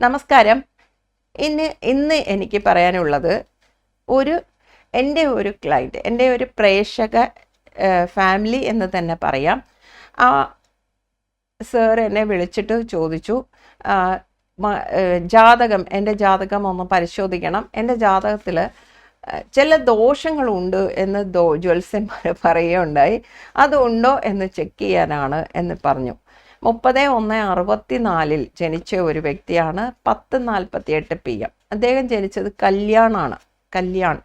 നമസ്കാരം. ഇന്ന് ഇന്ന് എനിക്ക് പറയാനുള്ളത് ഒരു എന്റെ ഒരു ക്ലൈന്റ് എന്റെ ഒരു പ്രേക്ഷക ഫാമിലി എന്ന് തന്നെ പറയാം. ആ സാർ എന്നെ വിളിച്ചിട്ട് ചോദിച്ചു ജാതകം എന്റെ ജാതകം ഒന്ന് പരിശോധിക്കണം. എന്റെ ജാതകത്തിൽ ചില ദോഷങ്ങളുണ്ട് എന്ന് ദോ ജ്വൽസ്യന്മാർ പറയുകയുണ്ടായി. അതുണ്ടോ എന്ന് ചെക്ക് ചെയ്യാനാണ് എന്ന് പറഞ്ഞു. മുപ്പത് ഒന്ന് അറുപത്തിനാലിൽ ജനിച്ച ഒരു വ്യക്തിയാണ് പത്ത് നാൽപ്പത്തി എട്ട് പി എം. അദ്ദേഹം ജനിച്ചത് കല്യാണാണ്. കല്യാൺ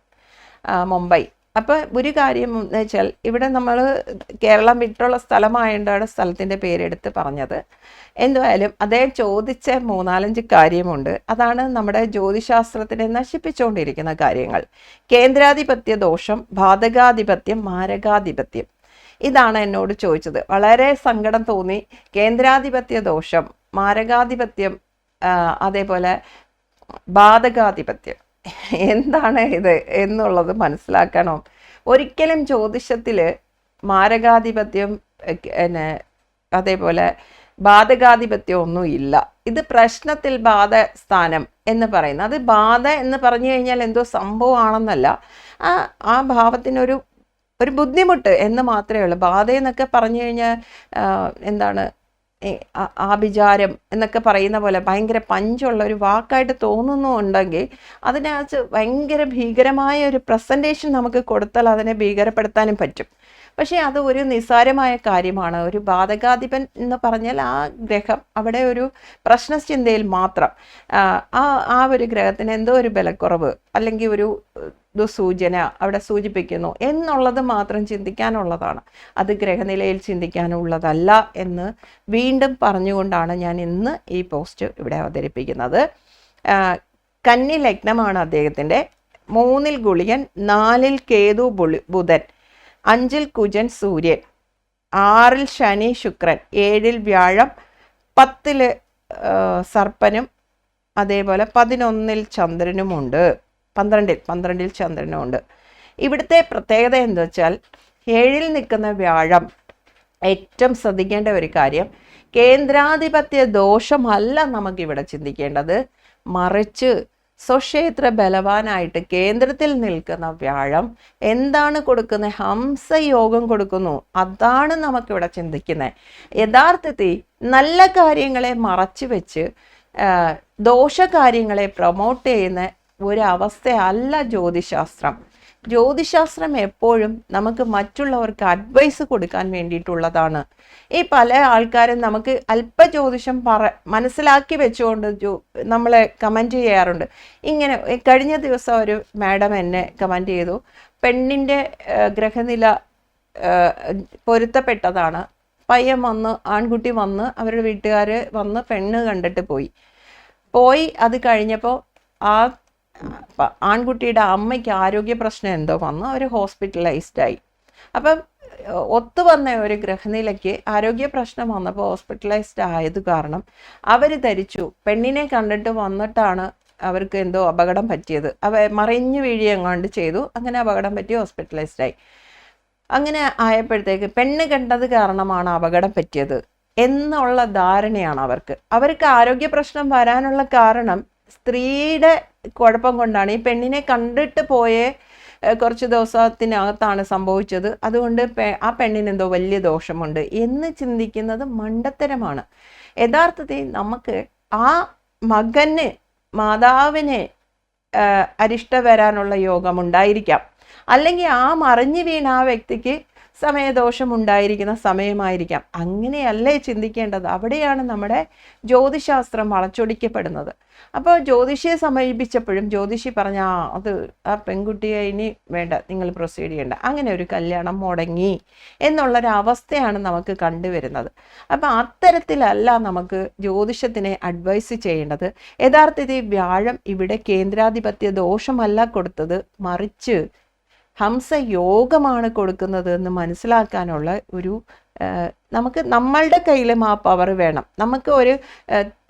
മുംബൈ. അപ്പോൾ ഒരു കാര്യം എന്ന് വെച്ചാൽ ഇവിടെ നമ്മൾ കേരളം വിട്ടുള്ള സ്ഥലമായതുകൊണ്ടാണ് സ്ഥലത്തിന്റെ പേരെടുത്ത് പറഞ്ഞത്. എന്തായാലും അദ്ദേഹം ചോദിച്ച മൂന്നാലഞ്ച് കാര്യമുണ്ട്. അതാണ് നമ്മുടെ ജ്യോതിശാസ്ത്രത്തിനെ നശിപ്പിച്ചുകൊണ്ടിരിക്കുന്ന കാര്യങ്ങൾ. കേന്ദ്രാധിപത്യ ദോഷം ബാധകാധിപത്യം മാരകാധിപത്യം. ഇതാണ് എന്നോട് ചോദിച്ചത്. വളരെ സങ്കടം തോന്നി. കേന്ദ്രാധിപത്യ ദോഷം മാരകാധിപത്യം അതേപോലെ ബാധകാധിപത്യം. എന്താണ് ഇത് എന്നുള്ളത് മനസ്സിലാക്കണം? ഒരിക്കലും ജ്യോതിഷത്തിൽ മാരകാധിപത്യം പിന്നെ അതേപോലെ ബാധകാധിപത്യം ഒന്നും ഇല്ല. ഇത് പ്രശ്നത്തിൽ ബാധ സ്ഥാനം എന്ന് പറയുന്നത്. അത് ബാധ എന്ന് പറഞ്ഞു കഴിഞ്ഞാൽ എന്തോ സംഭവമാണെന്നല്ല. ആ ആ ഭാവത്തിനൊരു ഒരു ബുദ്ധിമുട്ട് എന്ന് മാത്രമേ ഉള്ളൂ. ബാധ എന്നൊക്കെ പറഞ്ഞു കഴിഞ്ഞാൽ എന്താണ് ആഭിചാരം എന്നൊക്കെ പറയുന്ന പോലെ ഭയങ്കര പഞ്ചുള്ള ഒരു വാക്കായിട്ട് തോന്നുന്നുണ്ടെങ്കിൽ അതിനകത്ത് ഭയങ്കര ഭീകരമായ ഒരു പ്രസന്റേഷൻ നമുക്ക് കൊടുത്താൽ അതിനെ ഭീകരപ്പെടുത്താനും പറ്റും. പക്ഷേ അത് ഒരു നിസ്സാരമായ കാര്യമാണ്. ഒരു ബാധകാധിപൻ എന്ന് പറഞ്ഞാൽ ആ ഗ്രഹം അവിടെ ഒരു പ്രശ്നചിന്തയിൽ മാത്രം ആ, ആ ഒരു ഗ്രഹത്തിന് എന്തോ ഒരു ബലക്കുറവ് അല്ലെങ്കിൽ ഒരു ദുസൂചന അവിടെ സൂചിപ്പിക്കുന്നു എന്നുള്ളത് മാത്രം ചിന്തിക്കാനുള്ളതാണ്. അത് ഗ്രഹനിലയിൽ ചിന്തിക്കാനുള്ളതല്ല എന്ന് വീണ്ടും പറഞ്ഞുകൊണ്ടാണ് ഞാൻ ഇന്ന് ഈ പോസ്റ്റ് ഇവിടെ അവതരിപ്പിക്കുന്നത്. കന്നി ലഗ്നമാണ് അദ്ദേഹത്തിന്റെ. മൂന്നിൽ ഗുളിയൻ നാലിൽ കേതു ബുധൻ. അഞ്ചിൽ കുജൻ സൂര്യൻ ആറിൽ ശനി ശുക്രൻ ഏഴിൽ വ്യാഴം പത്തിൽ സർപ്പനും അതേപോലെ പതിനൊന്നിൽ ചന്ദ്രനുമുണ്ട്. പന്ത്രണ്ടിൽ പന്ത്രണ്ടിൽ ചന്ദ്രനുമുണ്ട്. ഇവിടുത്തെ പ്രത്യേകത എന്താ വെച്ചാൽ ഏഴിൽ നിൽക്കുന്ന വ്യാഴം ഏറ്റവും ശ്രദ്ധിക്കേണ്ട ഒരു കാര്യം കേന്ദ്രാധിപത്യ ദോഷമല്ല നമുക്കിവിടെ ചിന്തിക്കേണ്ടത്. മറിച്ച് സ്വക്ഷേത്ര ബലവാനായിട്ട് കേന്ദ്രത്തിൽ നിൽക്കുന്ന വ്യാഴം എന്താണ് കൊടുക്കുന്നത് ഹംസയോഗം കൊടുക്കുന്നു. അതാണ് നമുക്കിവിടെ ചിന്തിക്കുന്നത് യഥാർത്ഥത്തിൽ നല്ല കാര്യങ്ങളെ മറച്ചു വെച്ച് ദോഷകാര്യങ്ങളെ പ്രൊമോട്ട് ചെയ്യുന്ന ഒരവസ്ഥയല്ല ജ്യോതിശാസ്ത്രം. ജ്യോതിശാസ്ത്രം എപ്പോഴും നമുക്ക് മറ്റുള്ളവർക്ക് അഡ്വൈസ് കൊടുക്കാൻ വേണ്ടിയിട്ടുള്ളതാണ്. ഈ പല ആൾക്കാരും നമുക്ക് അല്പ ജ്യോതിഷം പറ മനസ്സിലാക്കി വെച്ചുകൊണ്ട് നമ്മളെ കമന്റ് ചെയ്യാറുണ്ട്. ഇങ്ങനെ കഴിഞ്ഞ ദിവസം ഒരു മാഡം എന്നെ കമന്റ് ചെയ്തു. പെണ്ണിന്റെ ഗ്രഹനില പൊരുത്തപ്പെട്ടതാണ്. പയ്യൻ വന്ന് ആൺകുട്ടി വന്ന് അവരുടെ വീട്ടുകാർ വന്ന് പെണ്ണ് കണ്ടിട്ട് പോയി. പോയി അത് കഴിഞ്ഞപ്പോൾ ആ ആൺകുട്ടിയുടെ അമ്മയ്ക്ക് ആരോഗ്യ പ്രശ്നം എന്തോ വന്നു അവർ ഹോസ്പിറ്റലൈസ്ഡ് ആയി. അപ്പം ഒത്തു വന്ന ഒരു ഗ്രഹനിലയ്ക്ക് ആരോഗ്യ പ്രശ്നം വന്നപ്പോൾ ഹോസ്പിറ്റലൈസ്ഡ് ആയത് കാരണം അവർ ധരിച്ചു. പെണ്ണിനെ കണ്ടിട്ട് വന്നിട്ടാണ് അവർക്ക് എന്തോ അപകടം പറ്റിയത്. അവ മറിഞ്ഞു വീഴിയെങ്ങാണ്ട് ചെയ്തു. അങ്ങനെ അപകടം പറ്റി ഹോസ്പിറ്റലൈസ്ഡ് ആയി. അങ്ങനെ ആയപ്പോഴത്തേക്ക് പെണ്ണ് കണ്ടത് കാരണമാണ് അപകടം പറ്റിയത്. എന്നുള്ള ധാരണയാണ് അവർക്ക്. അവർക്ക് ആരോഗ്യ പ്രശ്നം വരാനുള്ള കാരണം സ്ത്രീയുടെ കുഴപ്പം കൊണ്ടാണ്. ഈ പെണ്ണിനെ കണ്ടിട്ട് പോയേ കുറച്ച് ദിവസത്തിനകത്താണ് സംഭവിച്ചത്. അതുകൊണ്ട് ആ പെണ്ണിന് എന്തോ വലിയ ദോഷമുണ്ട് എന്ന് ചിന്തിക്കുന്നത് മണ്ടത്തരമാണ്. യഥാർത്ഥത്തിൽ നമുക്ക് ആ മകന് മാതാവിനെ അരിഷ്ട വരാനുള്ള യോഗം ഉണ്ടായിരിക്കാം. അല്ലെങ്കിൽ ആ മറിഞ്ഞു വീണ ആ വ്യക്തിക്ക് സമയദോഷം ഉണ്ടായിരിക്കുന്ന സമയമായിരിക്കാം. അങ്ങനെയല്ലേ ചിന്തിക്കേണ്ടത്? അവിടെയാണ് നമ്മുടെ ജ്യോതിശാസ്ത്രം വളച്ചൊടിക്കപ്പെടുന്നത്. അപ്പോൾ ജ്യോതിഷിയെ സമീപിച്ചപ്പോഴും ജ്യോതിഷി പറഞ്ഞ ആ അത് ആ പെൺകുട്ടിയെ ഇനി വേണ്ട നിങ്ങൾ പ്രൊസീഡ് ചെയ്യേണ്ട. അങ്ങനെ ഒരു കല്യാണം മുടങ്ങി എന്നുള്ളൊരവസ്ഥയാണ് നമുക്ക് കണ്ടുവരുന്നത്. അപ്പം അത്തരത്തിലല്ല നമുക്ക് ജ്യോതിഷത്തിനെ അഡ്വൈസ് ചെയ്യേണ്ടത്. യഥാർത്ഥത്തിൽ വ്യാഴം ഇവിടെ കേന്ദ്രാധിപത്യ ദോഷമല്ല കൊടുത്തത്. മറിച്ച് ഹംസ യോഗമാണ് കൊടുക്കുന്നത് എന്ന് മനസ്സിലാക്കാനുള്ള ഒരു നമുക്ക് നമ്മളുടെ കയ്യിലും ആ പവർ വേണം. നമുക്ക് ഒരു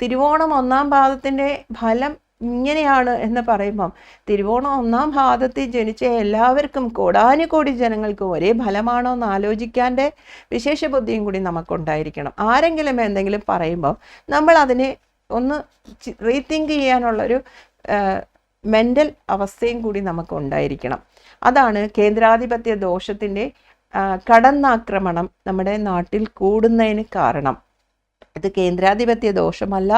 തിരുവോണം ഒന്നാം പാദത്തിന്റെ ഫലം ഇങ്ങനെയാണ് എന്ന് പറയുമ്പം തിരുവോണം ഒന്നാം ഭാഗത്തിൽ ജനിച്ച എല്ലാവർക്കും കോടാനുകോടി ജനങ്ങൾക്കും ഒരേ ഫലമാണോ എന്ന് ആലോചിക്കാന്റെ വിശേഷ ബുദ്ധിയും കൂടി നമുക്കുണ്ടായിരിക്കണം. ആരെങ്കിലും എന്തെങ്കിലും പറയുമ്പോൾ നമ്മൾ അതിനെ ഒന്ന് റീതിങ്ക് ചെയ്യാനുള്ളൊരു മെന്റൽ അവസ്ഥയും കൂടി നമുക്ക് ഉണ്ടായിരിക്കണം അതാണ് കേന്ദ്രാധിപത്യ ദോഷത്തിന്റെ കടന്നാക്രമണം നമ്മുടെ നാട്ടിൽ കൂടുന്നതിന് കാരണം. ഇത് കേന്ദ്രാധിപത്യ ദോഷമല്ല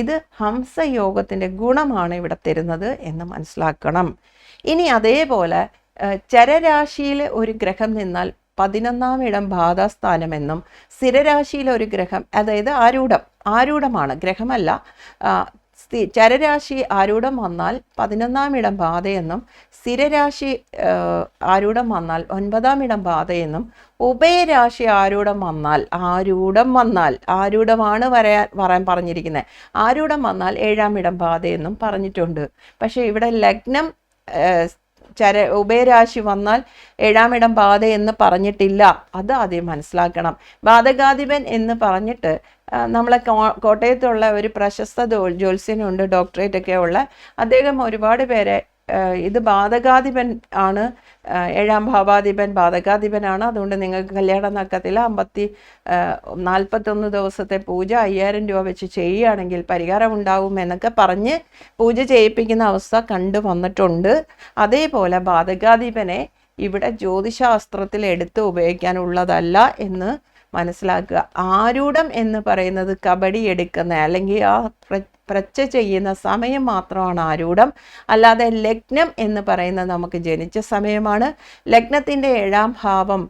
ഇത് ഹംസയോഗത്തിന്റെ ഗുണമാണ് ഇവിടെ തരുന്നത് എന്ന് മനസ്സിലാക്കണം. ഇനി അതേപോലെ ചരരാശിയിൽ ഒരു ഗ്രഹം നിന്നാൽ പതിനൊന്നാം ഇടം ബാധാസ്ഥാനമെന്നും സ്ഥിരരാശിയിലെ ഒരു ഗ്രഹം അതായത് ആരൂഢം ആരൂഢമാണ് ഗ്രഹമല്ല സ്ഥി- ചരരാശി ആരൂഢം വന്നാൽ പതിനൊന്നാം ഇടം ബാധയെന്നും സ്ഥിരരാശി ആരൂഢം വന്നാൽ ഒൻപതാം ഇടം ബാധയെന്നും ഉഭയരാശി ആരൂഢം വന്നാൽ ആരൂഢം വന്നാൽ ആരൂഢമാണ് വരാൻ പറയാൻ പറഞ്ഞിരിക്കുന്നത് ആരൂഢം വന്നാൽ ഏഴാം ഇടം ബാധയെന്നും പറഞ്ഞിട്ടുണ്ട്. പക്ഷേ ഇവിടെ ലഗ്നം ചര ഉഭയരാശി വന്നാൽ ഏഴാമിടം ബാധ എന്ന് പറഞ്ഞിട്ടില്ല. അത് ആദ്യം മനസ്സിലാക്കണം. ബാധകാധിപൻ എന്ന് പറഞ്ഞിട്ട് നമ്മളെ കോട്ടയത്തുള്ള ഒരു പ്രശസ്ത ജ്യോ- ജ്യോത്സ്യനുണ്ട് ഡോക്ടറേറ്റ് ഒക്കെ ഉള്ള. അദ്ദേഹം ഒരുപാട് പേരെ ഇത് ബാധകാധിപൻ ആണ്. ഏഴാം ഭാവാധിപൻ ബാധകാധിപനാണ്. അതുകൊണ്ട് നിങ്ങൾക്ക് കല്യാണം നടക്കത്തില്ല. അമ്പത്തി നാൽപ്പത്തൊന്ന് ദിവസത്തെ പൂജ അയ്യായിരം രൂപ വെച്ച് ചെയ്യുകയാണെങ്കിൽ പരിഹാരം ഉണ്ടാവും എന്നൊക്കെ പറഞ്ഞ് പൂജ ചെയ്യിപ്പിക്കുന്ന അവസ്ഥ കണ്ടു വന്നിട്ടുണ്ട്. അതേപോലെ ബാധകാധിപനെ ഇവിടെ ജ്യോതിശാസ്ത്രത്തിൽ എടുത്ത് ഉപയോഗിക്കാനുള്ളതല്ല എന്ന് മനസ്സിലാക്കുക. ആരൂഢം എന്ന് പറയുന്നത് കബഡി എടുക്കുന്ന അല്ലെങ്കിൽ ആ പ്രച്ച ചെയ്യുന്ന സമയം മാത്രമാണ് ആരൂഢം. അല്ലാതെ ലഗ്നം എന്ന് പറയുന്നത് നമുക്ക് ജനിച്ച സമയമാണ്. ലഗ്നത്തിന്റെ ഏഴാം ഭാവം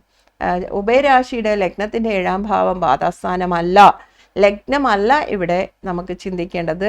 ഉഭയരാശിയുടെ ലഗ്നത്തിന്റെ ഏഴാം ഭാവം ബാധാസ്ഥാനമല്ല ലഗ്നമല്ല ഇവിടെ നമുക്ക് ചിന്തിക്കേണ്ടത്.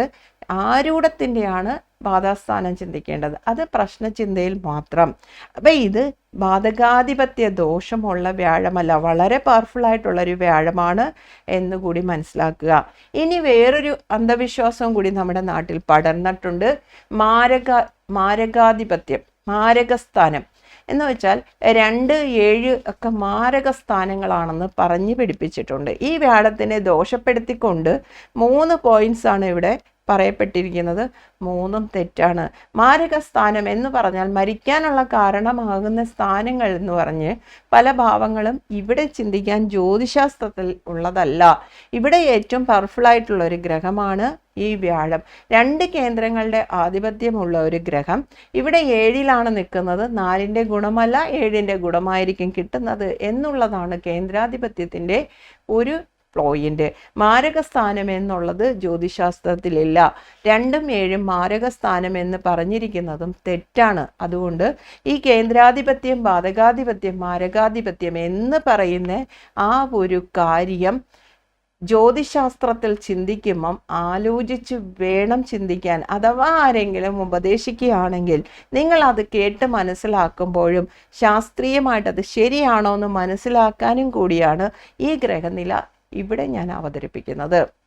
ആരൂഢത്തിന്റെയാണ് ബാധാസ്ഥാനം ചിന്തിക്കേണ്ടത്. അത് പ്രശ്നചിന്തയിൽ മാത്രം. അപ്പം ഇത് ബാധകാധിപത്യ ദോഷമുള്ള വ്യാഴമല്ല വളരെ പവർഫുൾ ആയിട്ടുള്ള ഒരു വ്യാഴമാണ് എന്നുകൂടി മനസ്സിലാക്കുക. ഇനി വേറൊരു അന്ധവിശ്വാസവും കൂടി നമ്മുടെ നാട്ടിൽ പടർന്നിട്ടുണ്ട്. മാരക മാരകാധിപത്യം മാരകസ്ഥാനം. എന്ന് വെച്ചാൽ രണ്ട് ഏഴ് ഒക്കെ മാരക സ്ഥാനങ്ങളാണെന്ന് പറഞ്ഞു പിടിപ്പിച്ചിട്ടുണ്ട്. ഈ വ്യാഴത്തിനെ ദോഷപ്പെടുത്തിക്കൊണ്ട് മൂന്ന് പോയിന്റ്സ് ആണ് ഇവിടെ പറയപ്പെട്ടിരിക്കുന്നത് മൂന്നും തെറ്റാണ്. മാരകസ്ഥാനം എന്ന് പറഞ്ഞാൽ മരിക്കാനുള്ള കാരണമാകുന്ന സ്ഥാനങ്ങൾ എന്ന് പറഞ്ഞ് പല ഭാവങ്ങളും ഇവിടെ ചിന്തിക്കാൻ ജ്യോതിശാസ്ത്രത്തിൽ ഉള്ളതല്ല. ഇവിടെ ഏറ്റവും പവർഫുൾ ആയിട്ടുള്ള ഒരു ഗ്രഹമാണ് ഈ വ്യാഴം. രണ്ട് കേന്ദ്രങ്ങളുടെ ആധിപത്യമുള്ള ഒരു ഗ്രഹം. ഇവിടെ ഏഴിലാണ് നിൽക്കുന്നത്. നാലിന്റെ ഗുണമല്ല ഏഴിന്റെ ഗുണമായിരിക്കും കിട്ടുന്നത് എന്നുള്ളതാണ് കേന്ദ്രാധിപത്യത്തിന്റെ ഒരു പോയിന്റ് മാരകസ്ഥാനം എന്നുള്ളത് ജ്യോതിശാസ്ത്രത്തിലില്ല. രണ്ടും ഏഴും മാരകസ്ഥാനം എന്ന് പറഞ്ഞിരിക്കുന്നതും തെറ്റാണ്. അതുകൊണ്ട് ഈ കേന്ദ്രാധിപത്യം ബാധകാധിപത്യം മാരകാധിപത്യം എന്ന് പറയുന്ന ആ ഒരു കാര്യം ജ്യോതിശാസ്ത്രത്തിൽ ചിന്തിക്കുമ്പം ആലോചിച്ച് വേണം ചിന്തിക്കാൻ. അഥവാ ആരെങ്കിലും ഉപദേശിക്കുകയാണെങ്കിൽ നിങ്ങൾ അത് കേട്ട് മനസ്സിലാക്കുമ്പോഴും ശാസ്ത്രീയമായിട്ട് അത് ശരിയാണോ എന്ന് മനസ്സിലാക്കാനും കൂടിയാണ് ഈ ഗ്രഹനില ഇവിടെ ഞാൻ അവതരിപ്പിക്കുന്നത്.